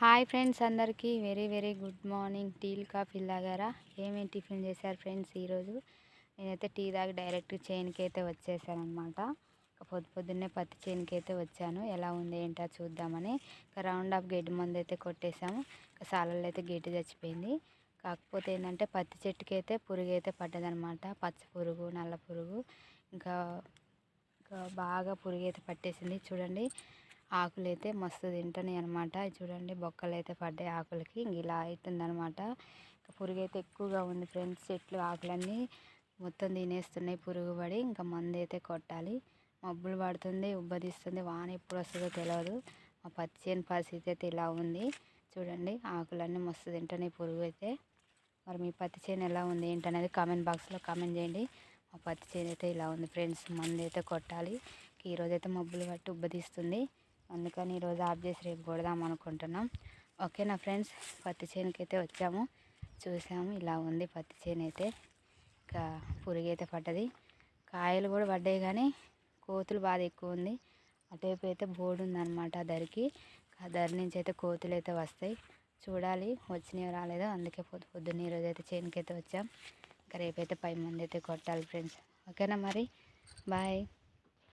Hi friends అందరికీ. Very very good morning. టీలు coffee లాగారా ఏమేమి టిఫిన్ చేశారు ఫ్రెండ్స్ ఈరోజు? నేనైతే టీ తాగి డైరెక్ట్ చేనుకి అయితే వచ్చేసాను అనమాట పొద్దు పొద్దున్నే పత్తి చేనుకి అయితే వచ్చాను. ఎలా ఉంది ఏంటో చూద్దామని. రౌండ్ ఆఫ్ గడ్డి మందు అయితే కొట్టేసాము సాలలో అయితే గడ్డి చచ్చిపోయింది. కాకపోతే ఏంటంటే పత్తి చెట్టుకి అయితే పురుగు అయితే పడ్డదనమాట పచ్చ పురుగు నల్ల పురుగు. ఇంకా ఇంకా బాగా పురుగు అయితే పట్టేసింది. చూడండి. ఆకులు అయితే మస్తు తింటున్నాయి అనమాట చూడండి బొక్కలు అయితే పడ్డాయి ఆకులకి. ఇంక ఇలా అవుతుందనమాట పురుగు అయితే ఎక్కువగా ఉంది ఫ్రెండ్స్. చెట్లు ఆకులన్నీ మొత్తం తినేస్తున్నాయి పురుగు పడి ఇంకా మందు అయితే కొట్టాలి. మబ్బులు పడుతుంది ఉబ్బదిస్తుంది. వాన ఎప్పుడు వస్తుందో తెలియదు మా పత్తి చేను పరిస్థితి అయితే ఇలా ఉంది. చూడండి ఆకులన్నీ మస్తు తింటున్నాయి పురుగు అయితే మరి మీ పత్తి చేను ఎలా ఉంది ఏంటనేది కామెంట్ బాక్స్లో కామెంట్ చేయండి. మా పత్తి చేను అయితే ఇలా ఉంది ఫ్రెండ్స్. మందు అయితే కొట్టాలి ఈరోజు అయితే మబ్బులు పట్టి ఉబ్బదిస్తుంది. అందుకని ఈరోజు ఆఫ్ చేసి రేపు కొడదాం అనుకుంటున్నాం. ఓకేనా ఫ్రెండ్స్ పత్తి చేనుకి అయితే వచ్చాము. చూసాము ఇలా ఉంది పత్తి చేను అయితే. ఇంకా పురుగు అయితే పడ్డది. కాయలు కూడా పడ్డాయి కానీ కోతులు బాధ ఎక్కువ ఉంది. అటువైపు అయితే బోర్డు ఉందన్నమాట దరికి ఆ దరి నుంచి అయితే కోతులు అయితే వస్తాయి. చూడాలి వచ్చినవి రాలేదో అందుకే పొద్దు పొద్దున్న ఈరోజు అయితే చేనుకైతే వచ్చాం. ఇంకా రేపైతే పై మంది అయితే కొట్టాలి ఫ్రెండ్స్. ఓకేనా మరి? బాయ్.